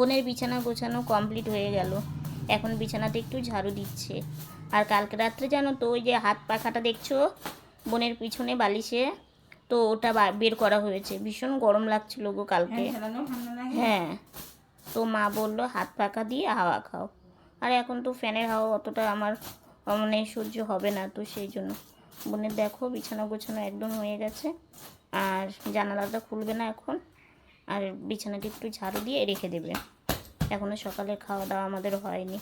বোনের বিছানা গোছানো কমপ্লিট হয়ে গেল। এখন বিছানাতে একটু ঝাড়ু দিচ্ছে। আর কালকে রাত্রে জানো তো ওই যে হাত পাখাটা দেখছ? বোনের পিছনে বালিশে। তো ওটা বের করা হয়েছে। ভীষণ গরম লাগছিল গো কালকে। হ্যাঁ। তো মা বলল হাত পাখা দিয়ে হাওয়া খাও। আর এখন তো ফ্যানের হাওয়া অতটা আমার মানে সহ্য হবে না তো সেই জন্য। বোনের দেখো বিছানা গোছানো একদম হয়ে গেছে। আর জানালাটা খুলবে না এখন। আর বিছানাটি একটু ঝাড়ু দিয়ে রেখে দেবে। এখনও সকালে খাওয়া দাওয়া আমাদের হয়নি।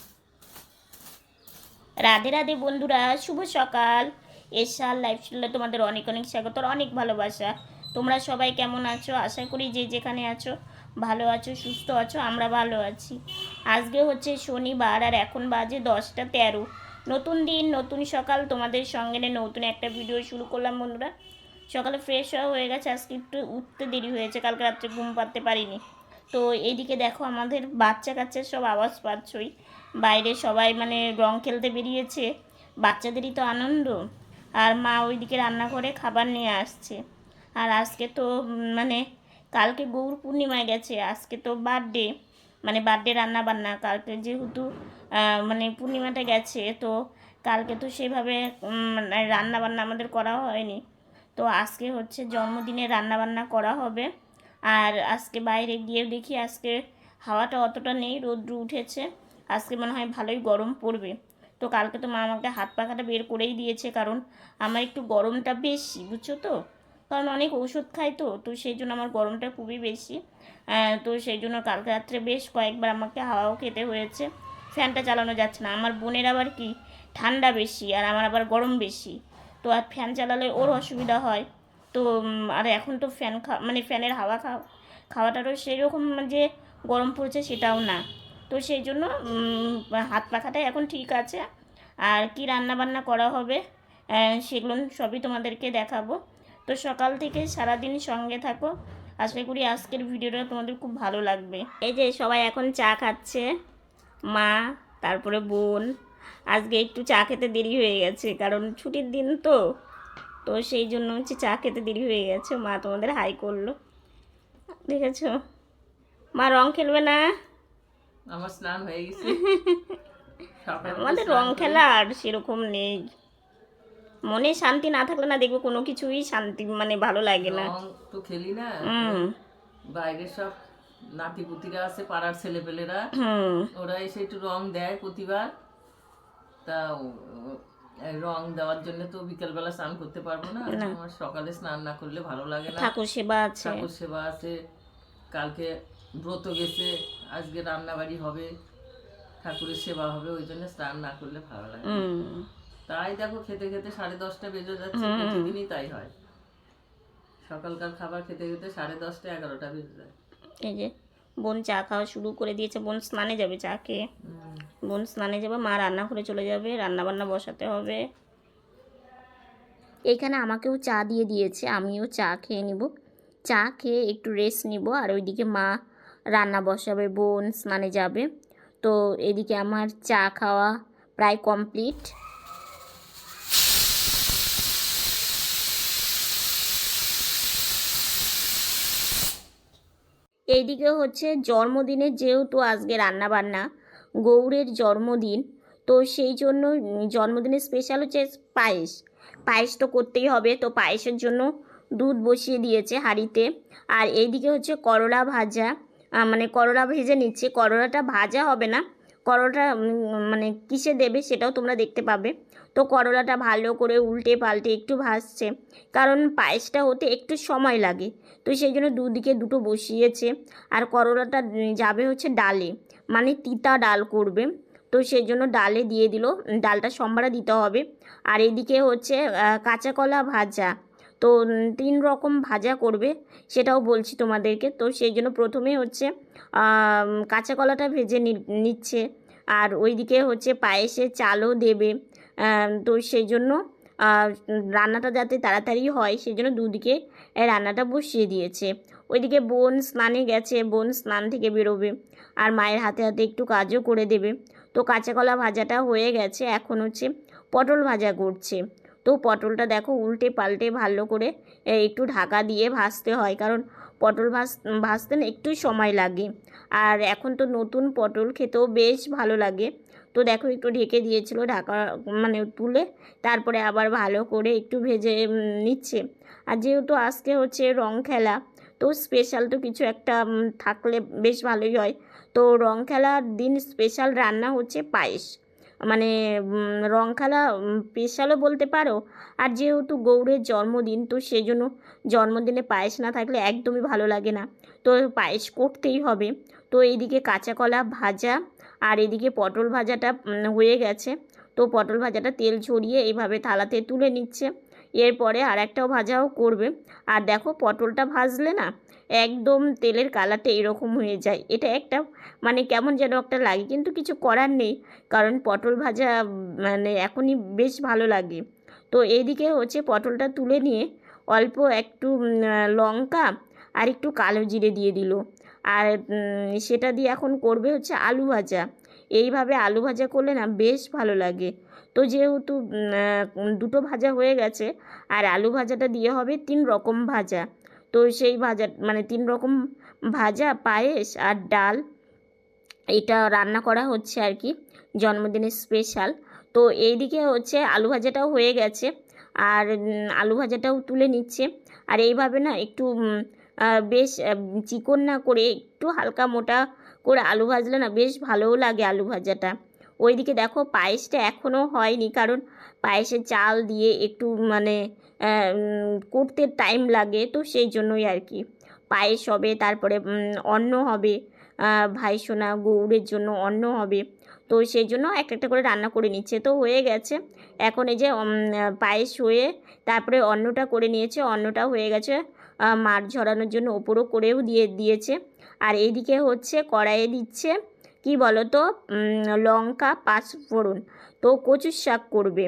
রাধে রাধে বন্ধুরা, শুভ সকাল। এসার লাইফ স্টাইলে তোমাদের অনেক অনেক স্বাগত অনেক ভালোবাসা। তোমরা সবাই কেমন আছো? আশা করি যে যেখানে আছো, ভালো আছো, সুস্থ আছো, আমরা ভালো আছি। আজকে হচ্ছে শনিবার, আর এখন বাজে দশটা তেরো। নতুন দিন, নতুন সকাল। তোমাদের সঙ্গে নতুন একটা ভিডিও শুরু করলাম, বন্ধুরা। সকালে ফ্রেশ হওয়া হয়ে গেছে, আজকে একটু উঠতে দেরি হয়েছে, কালকে রাত্রে ঘুম পাড়তে পারিনি। তো এইদিকে দেখো আমাদের বাচ্চা কাচ্চার সব আওয়াজ পাচ্ছই। বাইরে সবাই মানে রং খেলতে বেরিয়েছে, বাচ্চাদেরই তো আনন্দ। আর মা ওইদিকে রান্না করে খাবার নিয়ে আসছে। আর আজকে তো মানে কালকে গৌর পূর্ণিমায় গেছে, আজকে তো বার্থডে মানে বার্থডে রান্না বান্না। কালকে যেহেতু মানে পূর্ণিমাটা গেছে, তো কালকে তো সেভাবে মানে রান্না বান্না আমাদের করা হয়নি। তো আজকে হচ্ছে জন্মদিনে রান্না বান্না করা হবে। আর আজকে বাইরে গিয়ে দেখি আজকে হাওয়াটা অতটা নেই, রোদ্র উঠেছে। আজকে মনে হয় ভালোই গরম পড়বে। তো কালকে তো মা আমাকে হাত পাখাটা বের করেই দিয়েছে, কারণ আমার একটু গরমটা বেশি, বুঝছ তো? কারণ অনেক ওষুধ খাই তো তো সেই জন্য আমার গরমটা খুবই বেশি। তো সেই জন্য কালকে রাত্রে বেশ কয়েকবার আমাকে হাওয়াও খেতে হয়েছে। ফ্যানটা চালানো যাচ্ছে না। আমার বোনের আবার কি? ঠান্ডা বেশি, আর আমার আবার গরম বেশি। তো আর ফ্যান চালালে ওর অসুবিধা হয়। তো আর এখন তো ফ্যান খা মানে ফ্যানের হাওয়া খাওয়া খাওয়াটারও সেরকম যে গরম পড়ছে সেটাও না। তো সেই জন্য হাত পাখাটাই এখন ঠিক আছে। আর কি রান্না বান্না করা হবে সেগুলো সবই তোমাদেরকে দেখাবো। তো সকাল থেকে সারাদিন সঙ্গে থাকো। আশা করি আজকের ভিডিওটা তোমাদের খুব ভালো লাগবে। এই যে সবাই এখন চা খাচ্ছে, মা, তারপরে বোন। আজকে একটু চা খেতে দেরি হয়ে গেছে কারণ ছুটির দিন তো। তো সেই জন্য হচ্ছে চা খেতে দেরি হয়ে গেছে মা তোমাদের হাই করল। দেখেছ? মা রং খেলবে না? আমার স্নান হয়ে গেছে। আমাদের রং খেলা আর সেরকম নেই। মনে শান্তি না থাকলে না দেখবে কোনো কিছুই শান্তি মানে ভালো লাগে না। তো খেলি না। হুম। বাইরে সব নাতিপুতিরা আছে পাড়ার ছেলেপেলেরা হুম। ওরা এসে একটু রং দেয় প্রতিবার। তা এই রং দেওয়ার জন্য তো বিকেলবেলা স্নান করতে পারব না। আমার সকালে স্নান না করলে ভালো লাগে না। ঠাকুর সেবা আছে। ঠাকুর সেবা আছে। কালকে ব্রত গেছে আজকে রান্নাবাড়ি হবে ঠাকুরের সেবা হবে ওই জন্য স্নান না করলে ভালো লাগে। তাই দেখো খেতে খেতে সাড়ে দশটা বেজে যাচ্ছে প্রতিদিনই তাই হয়। সকালকার খাবার খেতে খেতে সাড়ে দশটা এগারোটা বেজে যায়। এই যে। বোন চা খাওয়া শুরু করে দিয়েছে বোন স্নানে যাবে চা খেয়ে বোন স্নানে যাবে মা রান্না করে চলে যাবে রান্না বান্না বসাতে হবে। এইখানে আমাকেও চা দিয়ে দিয়েছে আমিও চা খেয়ে নিব। চা খেয়ে একটু রেস্ট নিব আর ওইদিকে মা রান্না বসাবে বোন স্নানে যাবে। তো এদিকে আমার চা খাওয়া প্রায় কমপ্লিট এইদিকে হচ্ছে জন্মদিনের যেহেতু আজকে রান্না বান্না গৌরের জন্মদিন, তো সেই জন্য জন্মদিনের স্পেশাল হচ্ছে পায়েস। পায়েস তো করতেই হবে, তো পায়েসের জন্য দুধ বসিয়ে দিয়েছে হাঁড়িতে। আর এইদিকে হচ্ছে করলা ভাজা মানে করলা ভেজে নিচ্ছে। করলাটা ভাজা হবে না, করলাটা মানে কিসে দেবে সেটাও তোমরা দেখতে পাবে। তো করলাটা ভালো করে উল্টে পাল্টে একটু ভাসছে কারণ পায়েসটা হতে একটু সময় লাগে। তো সেই জন্য দুদিকে দুটো বসিয়েছে। আর করলাটা যাবে হচ্ছে ডালে। মানে তিতা ডাল করবে। তো সেই জন্য ডালে দিয়ে দিল। ডালটা সম্বারা দিতে হবে। আর এদিকে হচ্ছে কাঁচা কলা ভাজা। তো তিন রকম ভাজা করবে। সেটাও বলছি তোমাদেরকে। তো সেই জন্য প্রথমে হচ্ছে কাঁচা কলাটা ভেজে নিচ্ছে। আর ওইদিকে হচ্ছে পায়েসে চালও দেবে। তো সেই জন্য রান্নাটা যাতে তাড়াতাড়ি হয়, সেই জন্য দুদিকে রান্নাটা বসিয়ে দিয়েছে। ওইদিকে বোন স্নানে গেছে, বোন স্নান থেকে বেরোবে। আর মায়ের হাতে হাতে একটু কাজও করে দেবে। তো কাঁচা কলা ভাজাটা হয়ে গেছে, এখন হচ্ছে পটল ভাজা করছে। তো পটলটা দেখো উল্টে পাল্টে ভালো করে একটু ঢাকা দিয়ে ভাজতে হয়। কারণ পটল ভাজ, ভাজতে না একটু সময় লাগে। আর এখন তো নতুন পটল খেতেও বেশ ভালো লাগে। তো দেখো একটু ঢেকে দিয়েছিল ঢাকা মানে তুলে, তারপরে আবার ভালো করে একটু ভেজে নিচ্ছে। আর যেহেতু আজকে হচ্ছে রং খেলা, তো স্পেশাল তো কিছু একটা থাকলে বেশ ভালোই হয়। তো রং খেলার দিন স্পেশাল রান্না হচ্ছে পায়েস। মানে রং খেলা স্পেশালও বলতে পারো। আর যেহেতু গৌরের জন্মদিন, তো সেই জন্য জন্মদিনে পায়েস না থাকলে একদমই ভালো লাগে না। তো পায়েস করতেই হবে। তো এইদিকে কাঁচা কলা ভাজা আর এদিকে পটল ভাজাটা হয়ে গেছে। তো পটল ভাজাটা তেল ছড়িয়ে এইভাবে থালাতে তুলে নিচ্ছে। এরপরে আর একটাও ভাজাও করবে। আর দেখো পটলটা ভাজলে না, একদম তেলের কালারটা এরকম হয়ে যায়। এটা একটা মানে কেমন যেন একটা লাগে, কিন্তু কিছু করার নেই। কারণ পটল ভাজা মানে এখনই বেশ ভালো লাগে। তো এইদিকে হচ্ছে পটলটা তুলে নিয়ে অল্প একটু লঙ্কা আর একটু কালো জিরে দিয়ে দিল। আর সেটা দিয়ে এখন করবে হচ্ছে আলু ভাজা। এইভাবে আলু ভাজা করলে না বেশ ভালো লাগে। তো যেহেতু দুটো ভাজা হয়ে গেছে, আর আলু ভাজাটা দিয়ে হবে তিন রকম ভাজা। তো সেই ভাজা মানে তিন রকম ভাজা, পায়েস আর ডাল। এটা রান্না করা হচ্ছে আর কি, জন্মদিনের স্পেশাল তো এইদিকে হচ্ছে আলু ভাজাটাও হয়ে গেছে, আর আলু ভাজাটাও তুলে নিচ্ছে। আর এইভাবে না একটু বেশ চিকন না করে একটু হালকা মোটা করে আলু ভাজলে না বেশ ভালোও লাগে আলু ভাজাটা। ওইদিকে দেখো পায়েসটা এখনও হয়নি কারণ পায়েসের চাল দিয়ে একটু মানে করতে টাইম লাগে তো সেই জন্যই আর কি। পায়েস হবে, তারপরে অন্ন হবে ভাইসোনা গৌড়ের জন্য অন্ন হবে। তো সেই জন্য একটা একটা করে রান্না করে নিচ্ছে। তো হয়ে গেছে। এখন এই যে পায়েস হয়ে তারপরে অন্নটা করে নিয়েছে। অন্নটা হয়ে গেছে। মার ঝরানোর জন্য ওপরও করেও দিয়ে, দিয়েছে। আর এদিকে হচ্ছে কড়াইয়ে দিচ্ছে, কি বলো তো লঙ্কা পাঁচ ফোড়ন তো কচুর শাক করবে।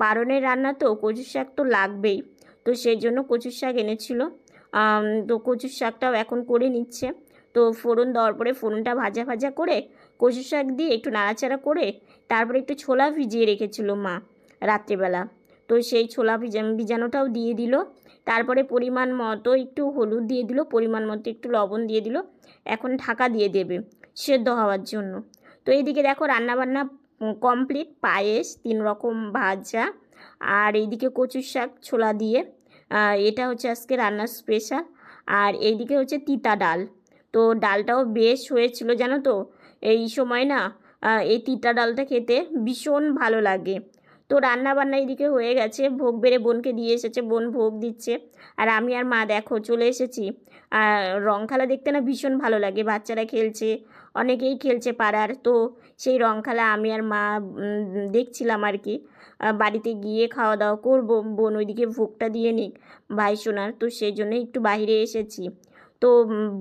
পারনের রান্না তো, কচুর শাক তো লাগবেই। তো সেই জন্য কচুর শাক এনেছিল। তো কচুর শাকটাও এখন করে নিচ্ছে। তো ফোড়ন দেওয়ার পরে ফোড়নটা ভাজা ভাজা করে কচু শাক দিয়ে একটু নাড়াচাড়া করে তারপরে একটু ছোলা ভিজিয়ে রেখেছিল মা রাত্রেবেলা। তো সেই ছোলা ভিজা, ভিজানোটাও দিয়ে দিল। তারপরে পরিমাণ মতো একটু হলুদ দিয়ে দিল, পরিমাণ মতো একটু লবণ দিয়ে দিল। এখন ঢাকা দিয়ে দেবে সেদ্ধ হওয়ার জন্য। তো এইদিকে দেখো রান্নাবান্না কমপ্লিট পায়েস, তিন রকম ভাজা আর এইদিকে কচুর শাক, ছোলা দিয়ে। এটা হচ্ছে আজকে রান্নার স্পেশাল আর এইদিকে হচ্ছে তিতা ডাল। তো ডালটাও বেশ হয়েছিল জানো তো? এই সময় না এই তিতা ডালটা খেতে ভীষণ ভালো লাগে। তো রান্না বান্না এদিকে হয়ে গেছে। ভোগ বেড়ে বোনকে দিয়ে এসেছে। বোন ভোগ দিচ্ছে। আর আমি আর মা, দেখো, চলে এসেছি। আর রং খেলা দেখতে না ভীষণ ভালো লাগে। বাচ্চারা খেলছে, অনেকেই খেলছে পাড়ার। তো সেই রং খেলা আমি আর মা দেখছিলাম আর কি। বাড়িতে গিয়ে খাওয়া দাওয়া করব। বোন ওইদিকে ভোগটা দিয়ে নিক ভাই সোনার। তো সেই জন্য একটু বাইরে এসেছি। তো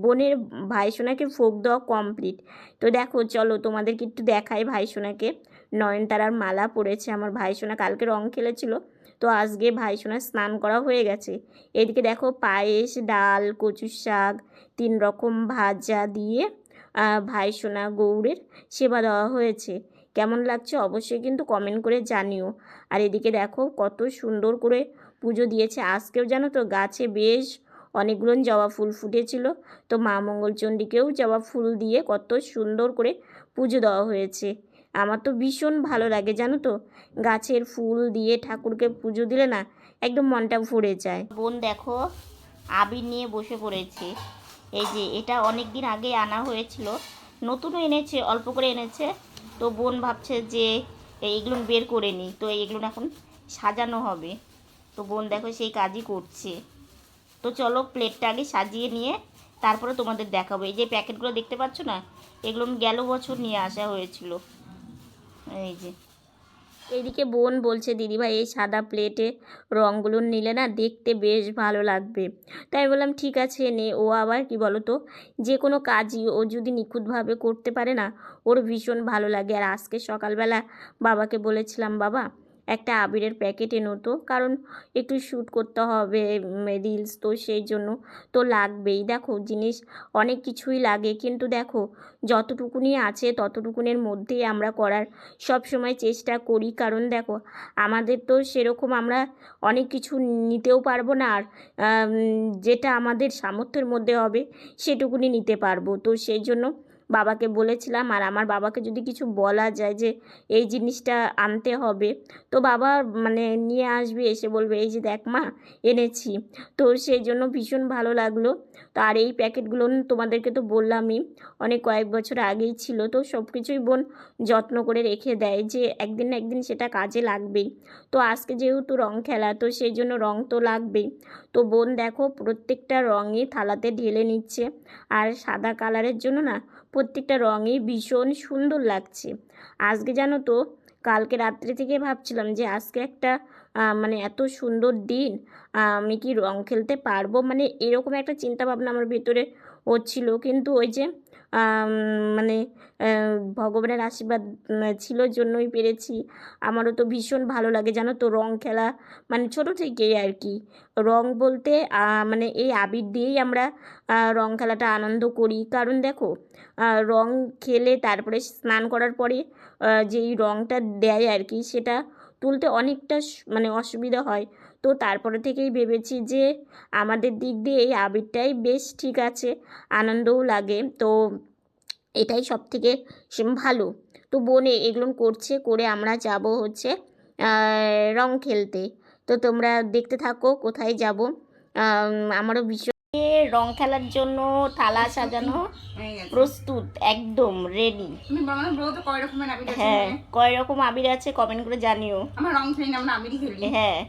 বোনের ভাই সোনাকে ভোগ দেওয়া কমপ্লিট তো দেখো, চলো তোমাদেরকে একটু দেখাই ভাই সোনাকে। নয়নতারার মালা পরেছে। আমার ভাই সোনা কালকে রং খেলেছিল তো আজকে ভাই সোনার স্নান করা হয়ে গেছে। এদিকে দেখো পায়েস ডাল কচু শাক তিন রকম ভাজা দিয়ে আহ, ভাই সোনা গৌড়ের সেবা দেওয়া হয়েছে। কেমন লাগছে অবশ্যই কিন্তু কমেন্ট করে জানিও। আর এদিকে দেখো কত সুন্দর করে পুজো দিয়েছে। আজকেও জানো তো গাছে বেশ অনেকগুলো জবা ফুল ফুটেছিল তো মা মঙ্গলচণ্ডীকেও জবা ফুল দিয়ে কত সুন্দর করে পুজো দেওয়া হয়েছে। আমার তো ভীষণ ভালো লাগে, জানো তো? গাছের ফুল দিয়ে ঠাকুরকে পুজো দিলে না একদম মনটা ভরে যায়। বোন দেখো, আবির নিয়ে বসে পড়েছে। এই যে, এটা অনেক দিন আগে আনা হয়েছিল। নতুনও এনেছে, অল্প করে এনেছে। তো বোন ভাবছে যে এইগুলো বের করে নিই। তো এইগুলো এখন সাজানো হবে। তো বোন দেখো, সেই কাজই করছে। তো চলো প্লেটটা আগে সাজিয়ে নিয়ে তারপরে তোমাদের দেখাবো। এই যে প্যাকেটগুলো দেখতে পাচ্ছ না? এগুলো গেল বছর নিয়ে আসা হয়েছিল। এই যে। এইদিকে বোন বলছে দিদিভাই এই সাদা প্লেটে রঙগুলো নিলে না দেখতে বেশ ভালো লাগবে। তাই বললাম, ঠিক আছে, নে। ও আবার কি বলো তো যে কোনো কাজই ও যদি নিখুঁতভাবে করতে পারে না, ওর ভীষণ ভালো লাগে। আর আজকে সকালবেলা বাবাকে বলেছিলাম, বাবা একটা আবিরের প্যাকেট এনো তো, কারণ একটু শ্যুট করতে হবে রিলস তো সেই জন্য তো লাগবেই। দেখো, জিনিস অনেক কিছুই লাগে, কিন্তু দেখো, যতটুকুনি আছে ততটুকুনের মধ্যেই আমরা করার সব সময় চেষ্টা করি। কারণ দেখো, আমাদের তো সেরকম আমরা অনেক কিছু নিতেও পারব না, আর যেটা আমাদের সামর্থ্যের মধ্যে হবে সেটুকুনি নিতে পারব। তো সেই জন্য বাবাকে বলেছিলাম, আর আমার বাবাকে যদি কিছু বলা যায় যে এই জিনিসটা আনতে হবে, তো বাবা মানে নিয়ে আসবে, এসে বলবে, এই যে দেখ মা, এনেছি। তো সেই জন্য ভীষণ ভালো লাগল। তো আর এই প্যাকেটগুলো তোমাদেরকে তো বললামই, অনেক কয়েক বছর আগেই ছিল। তো সব কিছুই বোন যত্ন করে রেখে দেয় যে একদিন না একদিন সেটা কাজে লাগবেই। তো আজকে যেহেতু রং খেলা, তো সেই জন্য রং তো লাগবেই। তো বোন দেখো, প্রত্যেকটা রঙই থালাতে ঢেলে নিচ্ছে। আর সাদা কালারের জন্য না, প্রত্যেকটা রঙই ভীষণ সুন্দর লাগছে। আজকে জানো তো, কালকে রাত্রি থেকে ভাবছিলাম যে আজকে একটা মানে এত সুন্দর দিন আমি কি রং খেলতে পারব? মানে এরকম একটা চিন্তা ভাবনা আমার ভিতরে হচ্ছিল। কিন্তু ওই যে মানে ভগবানের আশীর্বাদ ছিল জন্যই পেরেছি। আমারও তো ভীষণ ভালো লাগে, জানো তো, রং খেলা মানে ছোটো থেকেই আর কি। রং বলতে মানে এই আবির দিয়েই আমরা রং খেলাটা আনন্দ করি। কারণ দেখো রং খেলে তারপরে স্নান করার পরে যেই রংটা দেয় আর কি, সেটা তুলতে অনেকটা মানে অসুবিধা হয়। তো তারপরে থেকেই ভেবেছি যে আমাদের দিক দিয়ে এই আবিরটাই বেশ ঠিক আছে আনন্দও লাগে। তো এটাই সব থেকে ভালো। তো বোন এগুলো করছে করে আমরা যাব হচ্ছে রং খেলতে। তো তোমরা দেখতে থাকো কোথায় যাব। আমারও ভীষণ রং খেলার জন্য থালা সাজানো প্রস্তুত একদম রেডি হ্যাঁ কয় রকম আবির আছে কমেন্ট করে জানিও। আমরা রং খেলি না আমরা আবিরই খেলি। হ্যাঁ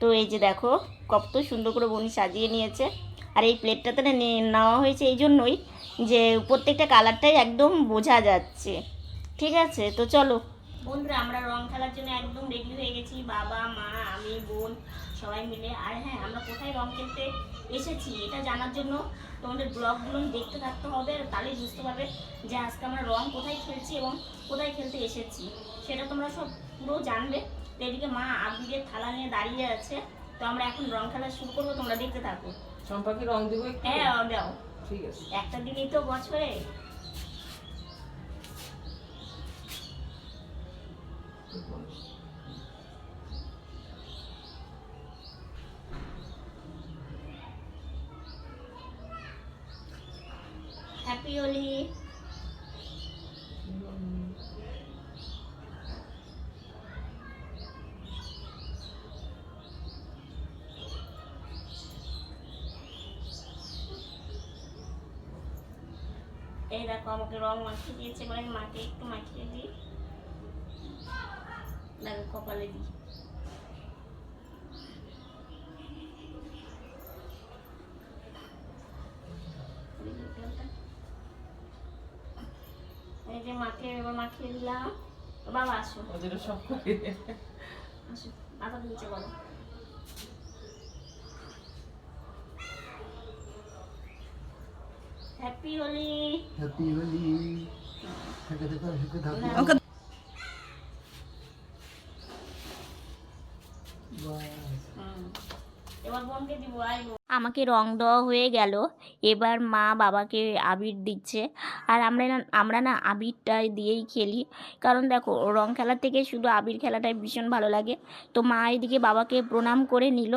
তো এই যে দেখো, কত সুন্দর করে বনি সাজিয়ে নিয়েছে। আর এই প্লেটটাতে নেওয়া হয়েছে এই জন্যই যে প্রত্যেকটা কালারটাই একদম বোঝা যাচ্ছে। ঠিক আছে? তো চলো। বন্ধুরা আমরা রং খেলার জন্য একদম রেডি হয়ে গেছি। বাবা মা আমি বোন সবাই মিলে। আর হ্যাঁ আমরা কোথায় রং খেলতে এসেছি এটা জানার জন্য তোমাদের ব্লগগুলো দেখতে থাকতে হবে আর তাহলেই বুঝতে পারবে যে আজকে আমরা রং কোথায় খেলছি এবং কোথায় খেলতে এসেছি। সেটা তোমরা সব পুরো জানবে। এদিকে মা আবিরের থালা নিয়ে দাঁড়িয়ে আছে। তো আমরা এখন রং খেলা শুরু করব তোমরা দেখতে থাকো। চম্পাকে রং দেবো হ্যাঁ দাও। ঠিক আছে। একটা দিনই তো বছরে। হোলি এই দেখো, আমাকে রং মাখিয়ে দিয়েছে এবার আমি মাকে একটু মাখিয়ে দিই। দেখো, কপালে দিই এই যে মাকে এবার মাখিয়ে দিলাম। বাবা আসো। ওদের সব আসো মাথা নিচে বলো। হ্যাপি হোলি হ্যাপি হোলি থেকে থেকে সুখে থাকো এবার আমাকে রং দেওয়া হয়ে গেল। এবার মা বাবাকে আবির দিচ্ছে। আর আমরা না আমরা না আবিরটা দিয়েই খেলি। কারণ দেখো রং খেলার থেকে শুধু আবির খেলাটাই ভীষণ ভালো লাগে। তো মা এদিকে বাবাকে প্রণাম করে নিল।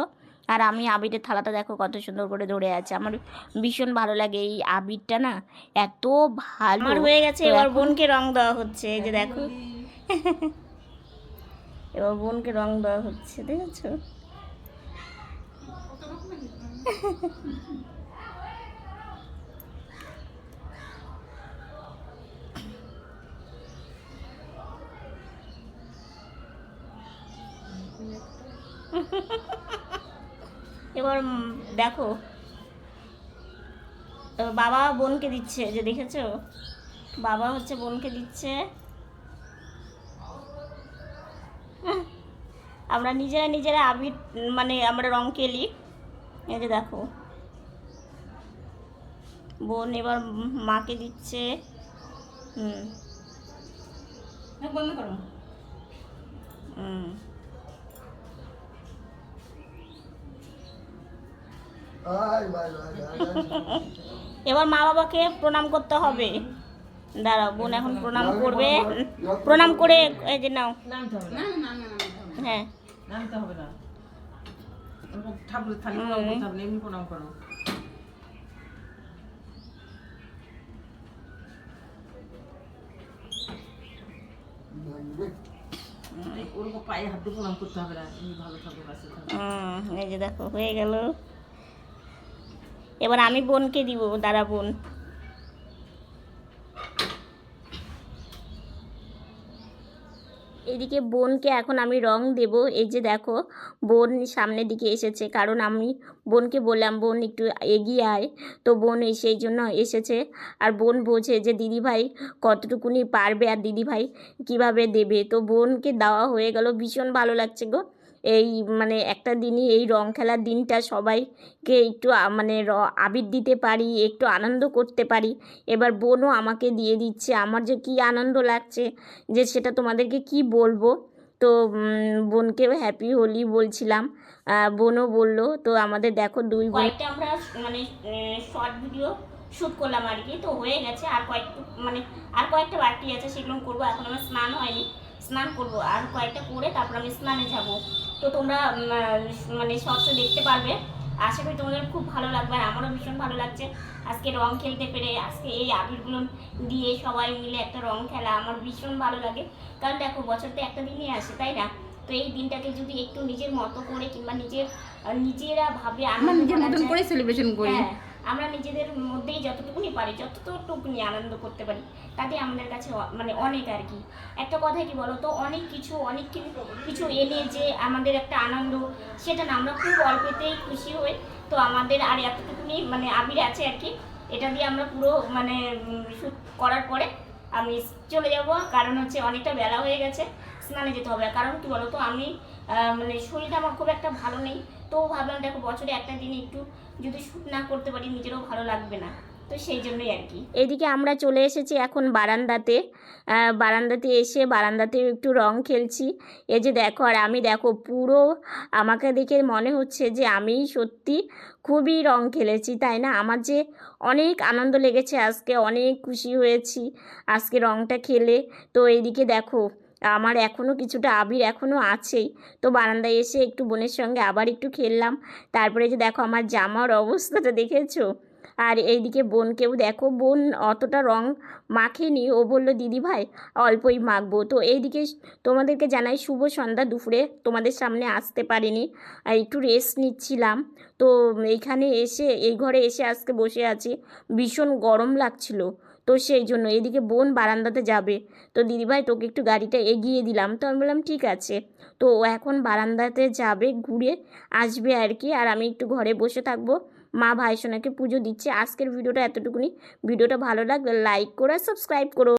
আর আমি আবিরের থালাটা দেখো কত সুন্দর করে ধরে আছে। আমার ভীষণ ভালো লাগে এই আবিরটা না এত ভালো। আমার হয়ে গেছে এবার বোনকে রং দেওয়া হচ্ছে এই যে দেখো। এবার বোনকে রং দেওয়া হচ্ছে দেখেছ? এবার দেখো। বাবা বোনকে দিচ্ছে যে দেখেছ? বাবা হচ্ছে বোনকে দিচ্ছে। আমরা নিজেরা নিজেরা আবির মানে আমরা রং খেলি এই যে দেখো। বোন এবার মাকে দিচ্ছে। হুম। বন্ধ করো। হুম। এবার মা বাবাকে প্রণাম করতে হবে। দাঁড়াও বোন এখন প্রণাম করবে। প্রণাম করে এই যে নাও। হ্যাঁ। এই যে দেখো হয়ে গেল। এবার আমি বোনকে দিব দাঁড়া বোন। এদিকে বোনকে এখন আমি রং দেব। এই যে দেখো, বোন সামনের দিকে এসেছে। কারণ আমি বোনকে বললাম, বোন, একটু এগিয়ে আয়। তো বোন সেই জন্য এসেছে। আর বোন বোঝে যে, দিদিভাই, কতটুকুনি পারবে আর দিদিভাই কীভাবে দেবে? তো বোনকে দেওয়া হয়ে গেল। ভীষণ ভালো লাগছে গো। এই মানে একটা দিনই এই রং খেলার দিনটা সবাইকে একটু মানে র, আবির দিতে পারি, একটু আনন্দ করতে পারি। এবার বোনও আমাকে দিয়ে দিচ্ছে, আমার যে কী আনন্দ লাগছে যে সেটা তোমাদেরকে কি বলব? তো বোনকেও হ্যাপি হোলি বলছিলাম বোনও বলল, তো আমাদের দেখো দুই বোন আমরা মানে শর্ট ভিডিও শ্যুট করলাম আর কি। তো হয়ে গেছে, আর কয়েকটা মানে আর কয়েকটা বাকি আছে, সেগুলো করব। এখন আমার স্নান হয়নি। স্নান করব আর কয়েকটা করে তারপর আমি স্নানে যাব। তো তোমরা মানে শর্টসে দেখতে পারবে। আশা করি তোমাদের খুব ভালো লাগবে আর আমারও ভীষণ ভালো লাগছে। আজকে রং খেলতে পেরে আজকে এই আবিরগুলো দিয়ে সবাই মিলে একটা রং খেলা আমার ভীষণ ভালো লাগে। কারণ দেখো বছরতে একটা দিনই আসে তাই না? তো এই দিনটাকে যদি একটু নিজের মতো করে কিংবা নিজের নিজেরা ভাবে আমরা নিজের মতন করে সেলিব্রেশন করি। হ্যাঁ। আমরা নিজেদের মধ্যেই যতটুকুনি পারি, যতটুকুনি আনন্দ করতে পারি, তাতে আমাদের কাছে মানে অনেক আর কি। একটা কথা কি বলো তো অনেক কিছু অনেক কিছু এনে যে আমাদের একটা আনন্দ, সেটা না, আমরা খুব অল্পেতেই খুশি হই। তো আমাদের আর এতটুকুনি মানে আবির আছে আর কি। এটা দিয়ে আমরা পুরো মানে শুট করার পরে আমি চলে যাব, কারণ হচ্ছে অনেকটা বেলা হয়ে গেছে, স্নানে যেতে হবে। কারণ কি বলো তো আমি মানে শরীরটা আমার খুব একটা ভালো নেই। তো ভাবলাম দেখো বছরে একটা দিন একটু যদি শ্যুট না করতে পারি, নিজেরও ভালো লাগবে না। তো সেই জন্যই আর কি। এদিকে আমরা চলে এসেছি এখন বারান্দাতে। বারান্দাতে এসে বারান্দাতে একটু রং খেলছি। এই যে দেখো, আর আমি দেখো পুরো আমাকে দেখে মনে হচ্ছে যে আমি সত্যি খুবই রং খেলেছি, তাই না? আমার যে অনেক আনন্দ লেগেছে আজকে, অনেক খুশি হয়েছি আজকে রংটা খেলে। তো এইদিকে দেখো আমার এখনও কিছুটা আবির এখনও আছেই। তো বারান্দায় এসে একটু বোনের সঙ্গে আবার একটু খেললাম। তারপরে যে দেখো আমার জামার অবস্থাটা দেখেছ? আর এইদিকে বোনকেও দেখো, বোন অতটা রং মাখেনি। ও বলল, দিদি ভাই, অল্পই মাখবো। তো এইদিকে তোমাদেরকে জানাই শুভ সন্ধ্যা দুপুরে। তোমাদের সামনে আসতে পারিনি, আর একটু রেস্ট নিচ্ছিলাম। তো এইখানে এসে, এই ঘরে এসে আজকে বসে আছি। ভীষণ গরম লাগছিল। তো সেই জন্য এদিকে বোন বারান্দাতে যাবে। তো দিদিভাই, তোকে একটু গাড়িটা এগিয়ে দিলাম। তো আমি বললাম, ঠিক আছে। তো ও এখন বারান্দাতে যাবে, ঘুরে আসবে আর কি। আর আমি একটু ঘরে বসে থাকব। মা ভাই সোনাকে পুজো দিচ্ছে। আজকের ভিডিওটা এতটুকুনি। ভিডিওটা ভালো লাগলে লাইক করে সাবস্ক্রাইব করো।